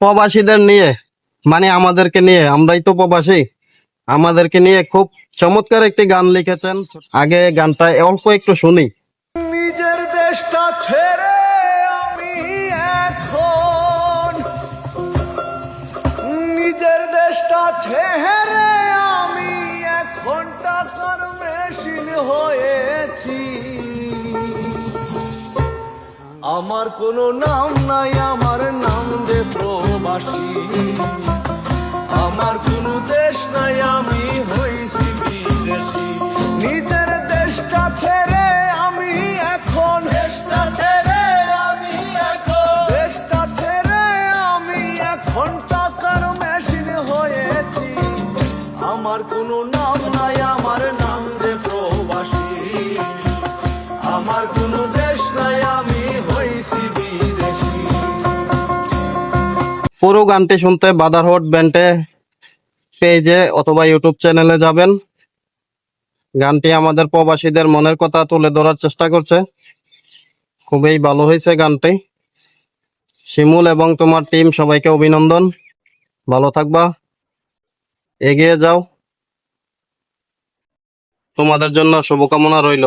প্রবাসীদের নিয়ে মানে আমাদেরকে নিয়ে, আমরাই তো প্রবাসী, আমাদেরকে নিয়ে খুব চমৎকার একটি গান লিখেছেন। আগে গানটা অল্প একটু শুনি। নিজের দেশটা ছেড়ে আমি এখন। নিজের দেশটা ছেড়ে আমি হয়েছি। আমার কোনো নাম নাই, আমার নাম প্রবাসী আমার কোনো দেশ নাই আমি হইছি বিদেশি। নিজের দেশটা ছেড়ে আমি এখন দেশটা ছেড়ে আমি এখন দেশটা ছেড়ে আমি এখন টাকার মেশিন হয়েছি। আমার কোনো নাম নাই আমার নাম যে প্রবাসী। আমার কোনো পুরো গানটি শুনতে বাদারহট ব্যান্ডে পেজে অথবা ইউটিউব চ্যানেলে যাবেন। গানটি আমাদের প্রবাসীদের মনের কথা তুলে ধরার চেষ্টা করছে। খুবই ভালো হয়েছে গানটি। শিমুল এবং তোমার টিম সবাইকে অভিনন্দন। ভালো থাকবা। এগিয়ে যাও। তোমাদের জন্য শুভকামনা রইল।